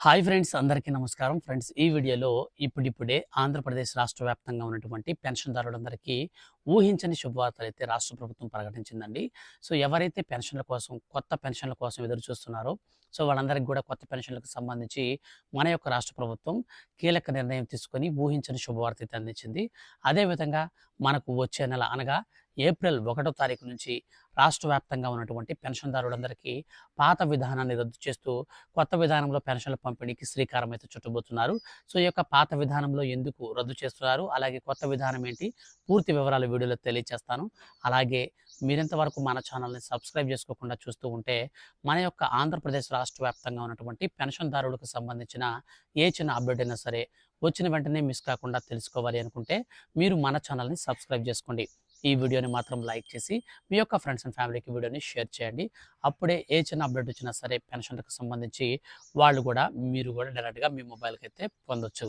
Hi friends అందరికీ నమస్కారం. Friends ఈ వీడియోలో ఇప్పుడిప్పుడే ఆంధ్రప్రదేశ్ రాష్ట్ర వ్యాప్తంగా ఉన్నటువంటి పెన్షన్దారులందరికీ ఊహించని శుభవార్తలు అయితే రాష్ట్ర ప్రభుత్వం ప్రకటించిందండి. సో ఎవరైతే పెన్షన్ల కోసం కొత్త పెన్షన్ల కోసం ఎదురు చూస్తున్నారో సో వాళ్ళందరికీ కూడా కొత్త పెన్షన్లకు సంబంధించి మన యొక్క రాష్ట్ర ప్రభుత్వం కీలక నిర్ణయం తీసుకొని ఊహించని శుభవార్త అయితే అందించింది. అదేవిధంగా మనకు వచ్చే నెల అనగా ఏప్రిల్ ఒకటో తారీఖు నుంచి రాష్ట్ర వ్యాప్తంగా ఉన్నటువంటి పెన్షన్దారులందరికీ పాత విధానాన్ని రద్దు చేస్తూ కొత్త విధానంలో పెన్షన్ల పంపిణీకి శ్రీకారం అయితే చుట్టబోతున్నారు. సో ఈ యొక్క పాత విధానంలో ఎందుకు రద్దు చేస్తున్నారు? అలాగే కొత్త విధానం ఏంటి? పూర్తి వివరాలు వీడియోలో తెలియజేస్తాను అలాగే మీరెంతవరకు మన ఛానల్ని సబ్స్క్రైబ్ చేసుకోకుండా చూస్తూ ఉంటే మన యొక్క ఆంధ్రప్రదేశ్ రాష్ట్ర వ్యాప్తంగా ఉన్నటువంటి పెన్షన్దారులకు సంబంధించిన ఏ చిన్న అప్డేట్ అయినా సరే వచ్చిన వెంటనే మిస్ కాకుండా తెలుసుకోవాలి అనుకుంటే మీరు మన ఛానల్ని సబ్స్క్రైబ్ చేసుకోండి. ఈ వీడియోని మాత్రం లైక్ చేసి మీ యొక్క ఫ్రెండ్స్ అండ్ ఫ్యామిలీకి వీడియోని షేర్ చేయండి. అప్పుడే ఏ చిన్న అప్డేట్ వచ్చినా సరే పెన్షన్లకు సంబంధించి వాళ్ళు కూడా మీరు కూడా డైరెక్ట్గా మీ మొబైల్కి అయితే పొందొచ్చు.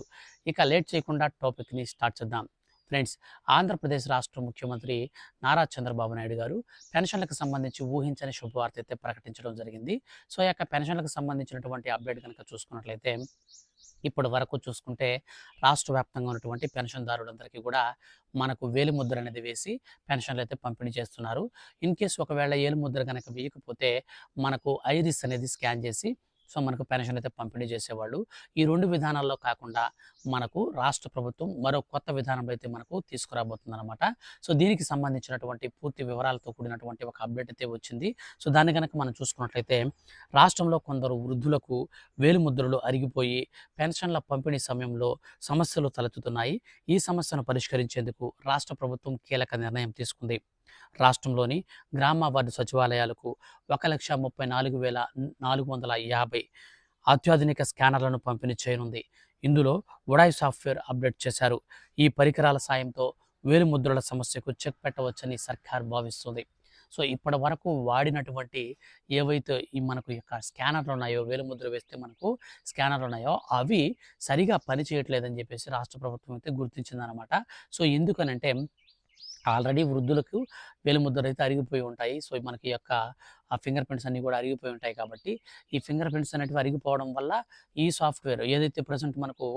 ఇక లేట్ చేయకుండా టాపిక్ని స్టార్ట్ చేద్దాం. ఫ్రెండ్స్ ఆంధ్రప్రదేశ్ రాష్ట్ర ముఖ్యమంత్రి నారా చంద్రబాబు నాయుడు గారు పెన్షన్లకు సంబంధించి ఊహించని శుభవార్త అయితే ప్రకటించడం జరిగింది. సో ఈ యొక్క పెన్షన్లకు సంబంధించినటువంటి అప్డేట్ కనుక చూసుకున్నట్లయితే ఇప్పటి వరకు చూసుకుంటే రాష్ట్ర వ్యాప్తంగా ఉన్నటువంటి పెన్షన్దారులందరికీ కూడా మనకు వేలి ముద్ర అనేది వేసి పెన్షన్లు అయితే పంపిణీ చేస్తున్నారు. ఇన్ కేసు ఒకవేళ ఏలు ముద్ర కనుక వేయకపోతే మనకు ఐరిస్ అనేది స్కాన్ చేసి సో మనకు పెన్షన్ అయితే పంపిణీ చేసేవాళ్ళు. ఈ రెండు విధానాల్లో కాకుండా మనకు రాష్ట్ర ప్రభుత్వం మరో కొత్త విధానంలో అయితే మనకు తీసుకురాబోతుంది అనమాట సో దీనికి సంబంధించినటువంటి పూర్తి వివరాలతో కూడినటువంటి ఒక అప్డేట్ అయితే వచ్చింది. సో దాన్ని కనుక మనం చూసుకున్నట్లయితే రాష్ట్రంలో కొందరు వృద్ధులకు వేలుముద్రలు అరిగిపోయి పెన్షన్ల పంపిణీ సమయంలో సమస్యలు తలెత్తుతున్నాయి. ఈ సమస్యను పరిష్కరించేందుకు రాష్ట్ర ప్రభుత్వం కీలక నిర్ణయం తీసుకుంది. రాష్ట్రంలోని గ్రామ వార్డు సచివాలయాలకు ఒక లక్ష ముప్పై నాలుగు వేల నాలుగు వందల యాభై అత్యాధునిక స్కానర్లను పంపిణీ చేయనుంది. ఇందులో ఉడాయ్ సాఫ్ట్వేర్ అప్డేట్ చేశారు. ఈ పరికరాల సాయంతో వేలిముద్రల సమస్యకు చెక్ పెట్టవచ్చని సర్కార్ భావిస్తుంది. సో ఇప్పటి వరకు వాడినటువంటి ఏవైతే ఈ మనకు యొక్క స్కానర్లు ఉన్నాయో వేలుముద్ర వేస్తే మనకు స్కానర్లు ఉన్నాయో అవి సరిగా పనిచేయట్లేదని చెప్పేసి రాష్ట్ర ప్రభుత్వం అయితే గుర్తించిందనమాట సో ఎందుకనంటే ఆల్రెడీ వృద్ధులకు వేలుముద్రలు అయితే అరిగిపోయి ఉంటాయి. సో మనకి యొక్క ఆ ఫింగర్ ప్రింట్స్ అన్నీ కూడా అరిగిపోయి ఉంటాయి కాబట్టి ఈ ఫింగర్ ప్రింట్స్ అనేటివి అరిగిపోవడం వల్ల ఈ సాఫ్ట్వేర్ ఏదైతే ప్రజెంట్ మనకు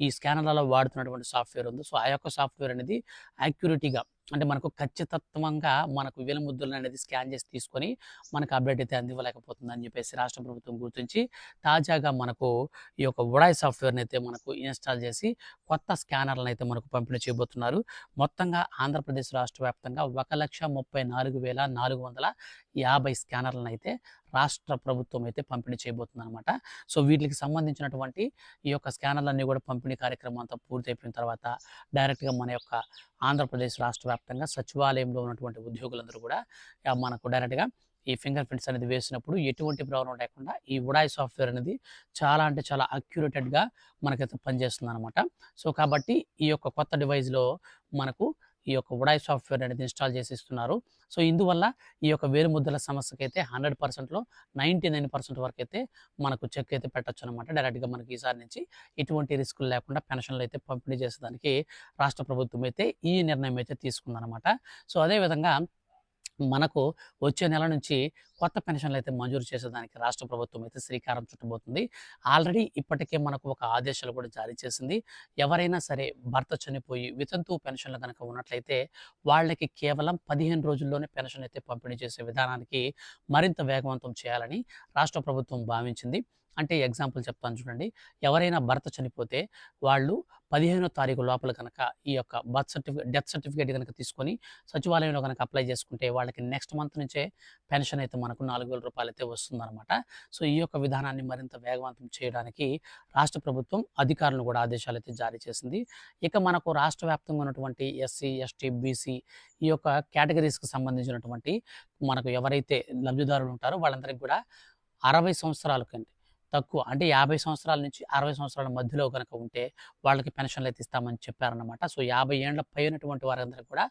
ఈ స్కానర్లలో వాడుతున్నటువంటి సాఫ్ట్వేర్ ఉందో సో ఆ యొక్క సాఫ్ట్వేర్ అనేది యాక్యురేటీగా అంటే మనకు ఖచ్చితత్వంగా మనకు వేలుముద్రలు అనేది స్కాన్ చేసి తీసుకొని మనకు అప్డేట్ అయితే అందివ్వలేకపోతుంది అని చెప్పేసి రాష్ట్ర ప్రభుత్వం గుర్తించి తాజాగా మనకు ఈ యొక్క ఉడాయ్ సాఫ్ట్వేర్ని అయితే మనకు ఇన్స్టాల్ చేసి కొత్త స్కానర్లను అయితే మనకు పంపిణీ చేయబోతున్నారు. మొత్తంగా ఆంధ్రప్రదేశ్ రాష్ట్ర వ్యాప్తంగా ఒక లక్ష ముప్పై నాలుగు వేల నాలుగు వందల యాభై స్కానర్లను అయితే రాష్ట్ర ప్రభుత్వం అయితే పంపిణీ చేయబోతుంది అనమాట సో వీటికి సంబంధించినటువంటి ఈ యొక్క స్కానర్లన్నీ కూడా పంపిణీ కార్యక్రమం అంతా పూర్తయిపోయిన తర్వాత డైరెక్ట్గా మన యొక్క ఆంధ్రప్రదేశ్ రాష్ట్ర వ్యాప్తంగా సచివాలయంలో ఉన్నటువంటి ఉద్యోగులందరూ కూడా మనకు డైరెక్ట్గా ఈ ఫింగర్ ప్రింట్స్ అనేది వేసినప్పుడు ఎటువంటి ప్రాబ్లం లేకుండా ఈ ఉడాయ్ సాఫ్ట్వేర్ అనేది చాలా అంటే చాలా అక్యురేటెడ్గా మనకైతే పనిచేస్తుంది అనమాట సో కాబట్టి ఈ యొక్క కొత్త డివైస్లో మనకు ఈ యొక్క ఉడాయ్ సాఫ్ట్వేర్ అనేది ఇన్స్టాల్ చేసి ఇస్తున్నారు సో ఇందువల్ల ఈ యొక్క వేరు ముద్దల సమస్యకి అయితే హండ్రెడ్ పర్సెంట్లో నైంటీ నైన్ పర్సెంట్ వరకు అయితే మనకు చెక్ అయితే పెట్టచ్చు అనమాట డైరెక్ట్గా మనకి ఈసారి నుంచి ఎటువంటి రిస్కులు లేకుండా పెన్షన్లు అయితే పంపిణీ చేసేదానికి రాష్ట్ర ప్రభుత్వం అయితే ఈ నిర్ణయం అయితే తీసుకుందనమాట. సో అదేవిధంగా మనకు వచ్చే నెల నుంచి కొత్త పెన్షన్లు అయితే మంజూరు చేసేదానికి రాష్ట్ర ప్రభుత్వం అయితే శ్రీకారం చుట్టబోతుంది. ఆల్రెడీ ఇప్పటికే మనకు ఒక ఆదేశాలు కూడా జారీ చేసింది. ఎవరైనా సరే భర్త చనిపోయి వితంతు పెన్షన్లు కనుక ఉన్నట్లయితే వాళ్ళకి కేవలం పదిహేను రోజుల్లోనే పెన్షన్ అయితే పంపిణీ చేసే విధానానికి మరింత వేగవంతం చేయాలని రాష్ట్ర ప్రభుత్వం భావించింది. అంటే ఎగ్జాంపుల్ చెప్తాను చూడండి. ఎవరైనా భర్త చనిపోతే వాళ్ళు పదిహేనో తారీఖు లోపల కనుక ఈ యొక్క బర్త్ సర్టిఫికేట్ డెత్ సర్టిఫికేట్ కనుక తీసుకొని సచివాలయంలో కనుక అప్లై చేసుకుంటే వాళ్ళకి నెక్స్ట్ మంత్ నుంచే పెన్షన్ అయితే మనకు నాలుగు వేల రూపాయలు అయితే వస్తుందన్నమాట. సో ఈ యొక్క విధానాన్ని మరింత వేగవంతం చేయడానికి రాష్ట్ర ప్రభుత్వం అధికారులను కూడా ఆదేశాలు అయితే జారీ చేసింది. ఇక మనకు రాష్ట్ర వ్యాప్తంగా ఉన్నటువంటి ఎస్సీ ఎస్టీ బీసీ ఈ యొక్క కేటగిరీస్కి సంబంధించినటువంటి మనకు ఎవరైతే లబ్ధిదారులు ఉంటారో వాళ్ళందరికీ కూడా అరవై సంవత్సరాల కంటే తక్కువ. అంటే యాభై సంవత్సరాల నుంచి అరవై సంవత్సరాల మధ్యలో కనుక ఉంటే వాళ్ళకి పెన్షన్లు అయితే ఇస్తామని చెప్పారనమాట సో యాభై ఏళ్ళ పైనటువంటి వారందరూ కూడా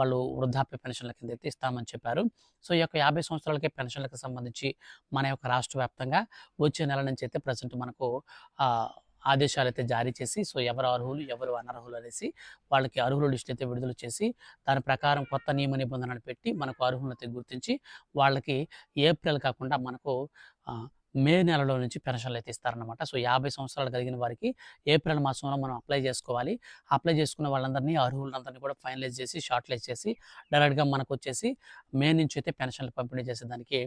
వాళ్ళు వృద్ధాప్య పెన్షన్ల కింద అయితే ఇస్తామని చెప్పారు. సో ఈ యొక్క యాభై సంవత్సరాలకే పెన్షన్లకు సంబంధించి మన యొక్క రాష్ట్ర వ్యాప్తంగా వచ్చే నెల నుంచి అయితే ప్రజెంట్ మనకు ఆదేశాలు అయితే జారీ చేసి సో ఎవరు అర్హులు ఎవరు అనర్హులు అనేసి వాళ్ళకి అర్హుల లిస్ట్ అయితే విడుదల చేసి దాని ప్రకారం కొత్త నియమ నిబంధనలు పెట్టి మనకు అర్హులను అయితే గుర్తించి వాళ్ళకి ఏప్రిల్ కాకుండా మనకు మే నెలలో నుంచి పెన్షన్లు అయితే ఇస్తారనమాట సో యాభై సంవత్సరాలు కలిగిన వారికి ఏప్రిల్ మాసంలో మనం అప్లై చేసుకోవాలి. అప్లై చేసుకున్న వాళ్ళందరినీ అర్హులందరినీ కూడా ఫైనలైజ్ చేసి షార్ట్లైజ్ చేసి డైరెక్ట్గా మనకు వచ్చేసి మే నుంచి అయితే పెన్షన్లు పంపిణీ చేసేదానికి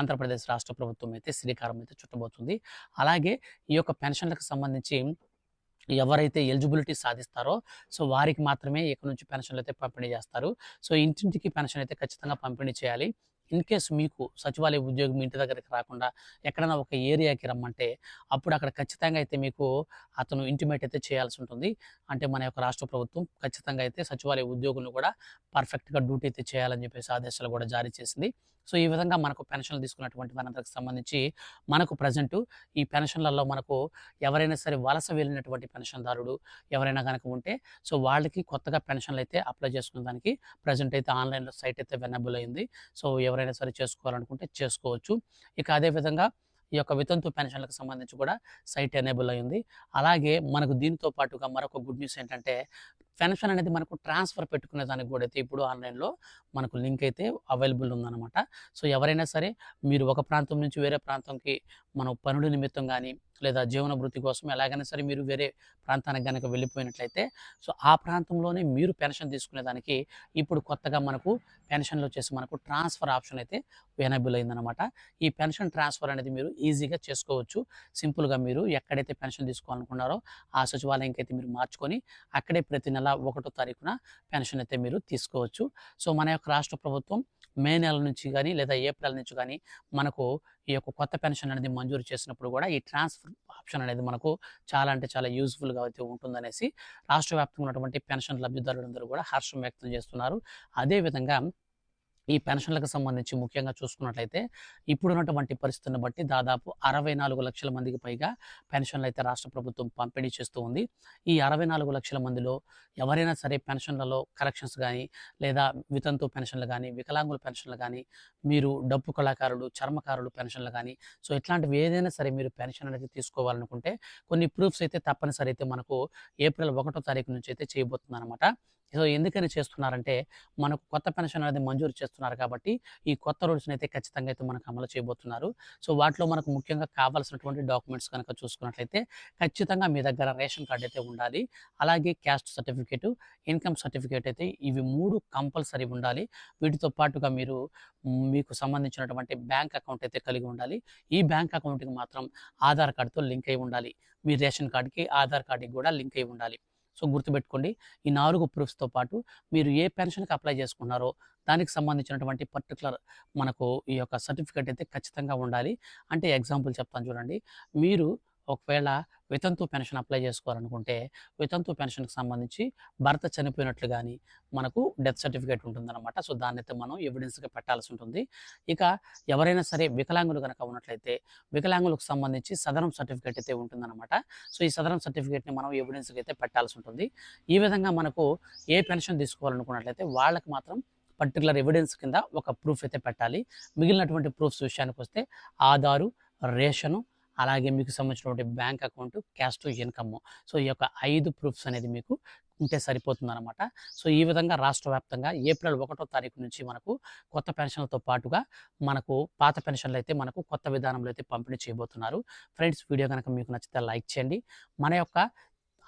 ఆంధ్రప్రదేశ్ రాష్ట్ర ప్రభుత్వం అయితే శ్రీకారం అయితే చుట్టబోతుంది. అలాగే ఈ యొక్క పెన్షన్లకు సంబంధించి ఎవరైతే ఎలిజిబిలిటీ సాధిస్తారో సో వారికి మాత్రమే ఇక్కడ నుంచి పెన్షన్లు అయితే పంపిణీ చేస్తారు. సో ఇంటింటికి పెన్షన్ అయితే ఖచ్చితంగా పంపిణీ చేయాలి. ఇన్ కేస్ మీకు సచివాలయ ఉద్యోగం మీ ఇంటి దగ్గరికి రాకుండా ఎక్కడైనా ఒక ఏరియాకి రమ్మంటే అప్పుడు అక్కడ ఖచ్చితంగా అయితే మీకు అతను ఇంటిమేట్ అయితే చేయాల్సి ఉంటుంది. అంటే మన యొక్క రాష్ట్ర ప్రభుత్వం ఖచ్చితంగా అయితే సచివాలయ ఉద్యోగులను కూడా పర్ఫెక్ట్గా డ్యూటీ అయితే చేయాలని చెప్పేసి ఆదేశాలు కూడా జారీ చేసింది. సో ఈ విధంగా మనకు పెన్షన్లు తీసుకున్నటువంటి వారందరికి సంబంధించి మనకు ప్రజెంట్ ఈ పెన్షన్లలో మనకు ఎవరైనా సరే వలస వెళ్ళినటువంటి పెన్షన్దారుడు ఎవరైనా కనుక ఉంటే సో వాళ్ళకి కొత్తగా పెన్షన్లు అయితే అప్లై చేసుకున్న దానికి ప్రజెంట్ అయితే ఆన్లైన్లో సైట్ అయితే వెనబుల్ అయింది. సో ఎవరైనా సరే చేసుకోవాలనుకుంటే చేసుకోవచ్చు. ఇక అదేవిధంగా ఈ యొక్క వితంతు పెన్షన్లకు సంబంధించి కూడా సైట్ ఎనేబుల్ అయింది అలాగే మనకు దీంతో పాటుగా మరొక గుడ్ న్యూస్ ఏంటంటే పెన్షన్ అనేది మనకు ట్రాన్స్ఫర్ పెట్టుకునే దానికి కూడా అయితే ఇప్పుడు ఆన్లైన్లో మనకు లింక్ అయితే అవైలబుల్ ఉందన్నమాట. సో ఎవరైనా సరే మీరు ఒక ప్రాంతం నుంచి వేరే ప్రాంతంకి మనం పనుల నిమిత్తం కానీ లేదా జీవన వృత్తి కోసం ఎలాగైనా సరే మీరు వేరే ప్రాంతానికి కనుక వెళ్ళిపోయినట్లయితే సో ఆ ప్రాంతంలోనే మీరు పెన్షన్ తీసుకునేదానికి ఇప్పుడు కొత్తగా మనకు పెన్షన్లో వచ్చేసి మనకు ట్రాన్స్ఫర్ ఆప్షన్ అయితే ఎనేబుల్ అయిందనమాట ఈ పెన్షన్ ట్రాన్స్ఫర్ అనేది మీరు ఈజీగా చేసుకోవచ్చు. సింపుల్గా మీరు ఎక్కడైతే పెన్షన్ తీసుకోవాలనుకున్నారో ఆ సచివాలయంకి అయితే మీరు మార్చుకొని అక్కడే ప్రతి నెల ఒకటో తారీఖున పెన్షన్ అయితే మీరు తీసుకోవచ్చు. సో మన యొక్క రాష్ట్ర ప్రభుత్వం మే నెల నుంచి కానీ లేదా ఏప్రిల్ నుంచి కానీ మనకు ఈ యొక్క కొత్త పెన్షన్ అనేది మంజూరు చేసినప్పుడు కూడా ఈ ట్రాన్స్ఫర్ ఆప్షన్ అనేది మనకు చాలా అంటే చాలా యూజ్ఫుల్గా అయితే ఉంటుందనేసి రాష్ట్ర వ్యాప్తంగా ఉన్నటువంటి పెన్షన్ లబ్ధిదారులందరూ కూడా హర్షం వ్యక్తం చేస్తున్నారు. అదేవిధంగా ఈ పెన్షన్లకు సంబంధించి ముఖ్యంగా చూసుకున్నట్లయితే ఇప్పుడున్నటువంటి పరిస్థితిని బట్టి దాదాపు అరవై నాలుగు లక్షల మందికి పైగా పెన్షన్లు అయితే రాష్ట్ర ప్రభుత్వం పంపిణీ చేస్తూ ఉంది. ఈ అరవై నాలుగు లక్షల మందిలో ఎవరైనా సరే పెన్షన్లలో కరెక్షన్స్ కానీ లేదా వితంతు పెన్షన్లు కానీ వికలాంగుల పెన్షన్లు కానీ మీరు డప్పు కళాకారులు చర్మకారులు పెన్షన్లు కానీ సో ఇట్లాంటివి ఏదైనా సరే మీరు పెన్షన్ అనేది తీసుకోవాలనుకుంటే కొన్ని ప్రూఫ్స్ అయితే తప్పనిసరి అయితే మనకు ఏప్రిల్ ఒకటో తారీఖు నుంచి అయితే చేయబోతుంది అనమాట సో ఎందుకని చేస్తున్నారంటే మనకు కొత్త పెన్షన్ అనేది మంజూరు చేస్తున్నారు కాబట్టి ఈ కొత్త రూల్స్ని అయితే ఖచ్చితంగా అయితే మనకు అమలు చేయబోతున్నారు. సో వాటిలో మనకు ముఖ్యంగా కావాల్సినటువంటి డాక్యుమెంట్స్ కనుక చూసుకున్నట్లయితే ఖచ్చితంగా మీ దగ్గర రేషన్ కార్డు అయితే ఉండాలి. అలాగే క్యాస్ట్ సర్టిఫికేట్ ఇన్కమ్ సర్టిఫికేట్ అయితే ఇవి మూడు కంపల్సరీ ఉండాలి. వీటితో పాటుగా మీరు మీకు సంబంధించినటువంటి బ్యాంక్ అకౌంట్ అయితే కలిగి ఉండాలి. ఈ బ్యాంక్ అకౌంట్కి మాత్రం ఆధార్ కార్డుతో లింక్ అయి ఉండాలి. మీ రేషన్ కార్డుకి ఆధార్ కార్డుకి కూడా లింక్ అయి ఉండాలి. సో గుర్తుపెట్టుకోండి ఈ నాలుగు ప్రూఫ్స్తో పాటు మీరు ఏ పెన్షన్కి అప్లై చేసుకున్నారో దానికి సంబంధించినటువంటి పర్టికులర్ మనకు ఈ యొక్క సర్టిఫికేట్ అయితే ఖచ్చితంగా ఉండాలి. అంటే ఎగ్జాంపుల్ చెప్తాను చూడండి మీరు ఒకవేళ వితంతు పెన్షన్ అప్లై చేసుకోవాలనుకుంటే వితంతు పెన్షన్కి సంబంధించి భర్త చనిపోయినట్లు కానీ మనకు డెత్ సర్టిఫికేట్ ఉంటుందన్నమాట. సో దాన్ని అయితే మనం ఎవిడెన్స్గా పెట్టాల్సి ఉంటుంది. ఇక ఎవరైనా సరే వికలాంగులు కనుక ఉన్నట్లయితే వికలాంగులకు సంబంధించి సదరం సర్టిఫికేట్ అయితే ఉంటుందన్నమాట. సో ఈ సదరం సర్టిఫికేట్ని మనం ఎవిడెన్స్కి అయితే పెట్టాల్సి ఉంటుంది. ఈ విధంగా మనకు ఏ పెన్షన్ తీసుకోవాలనుకున్నట్లయితే వాళ్ళకి మాత్రం పర్టికులర్ ఎవిడెన్స్ కింద ఒక ప్రూఫ్ అయితే పెట్టాలి. మిగిలినటువంటి ప్రూఫ్స్ విషయానికి వస్తే ఆధారు రేషను అలాగే మీకు సంబంధించినటువంటి bank account cash to income. So ఈ యొక్క ఐదు ప్రూఫ్స్ అనేది మీకు ఉంటే సరిపోతుంది అనమాట సో ఈ విధంగా రాష్ట్ర వ్యాప్తంగా ఏప్రిల్ ఒకటో తారీఖు నుంచి మనకు కొత్త పెన్షన్లతో పాటుగా మనకు పాత పెన్షన్లు అయితే మనకు కొత్త విధానంలో అయితే పంపిణీ చేయబోతున్నారు. ఫ్రెండ్స్ వీడియో కనుక మీకు నచ్చితే లైక్ చేయండి. మన యొక్క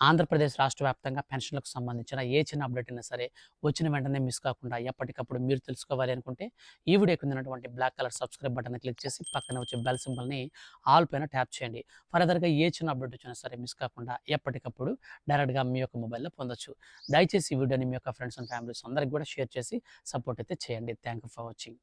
ఆంధ్రప్రదేశ్ రాష్ట్ర వ్యాప్తంగా పెన్షన్లకు సంబంధించిన ఏ చిన్న అప్డేట్ అయినా సరే వచ్చిన వెంటనే మిస్ కాకుండా ఎప్పటికప్పుడు మీరు తెలుసుకోవాలి అనుకుంటే ఈ వీడియో ఉన్నటువంటి black colour subscribe button click చేసి పక్కన వచ్చే బెల్ సింబల్ని ఆల్ పైన ట్యాప్ చేయండి. ఫర్దర్గా ఏ చిన్న అప్డేట్ వచ్చినా సరే మిస్ కాకుండా ఎప్పటికప్పుడు డైరెక్ట్గా మీ యొక్క మొబైల్లో పొందొచ్చు. దయచేసి ఈ వీడియోని మీ యొక్క ఫ్రెండ్స్ అండ్ ఫ్యామిలీస్ అందరికి కూడా షేర్ చేసి సపోర్ట్ అయితే చేయండి. Thank for watching.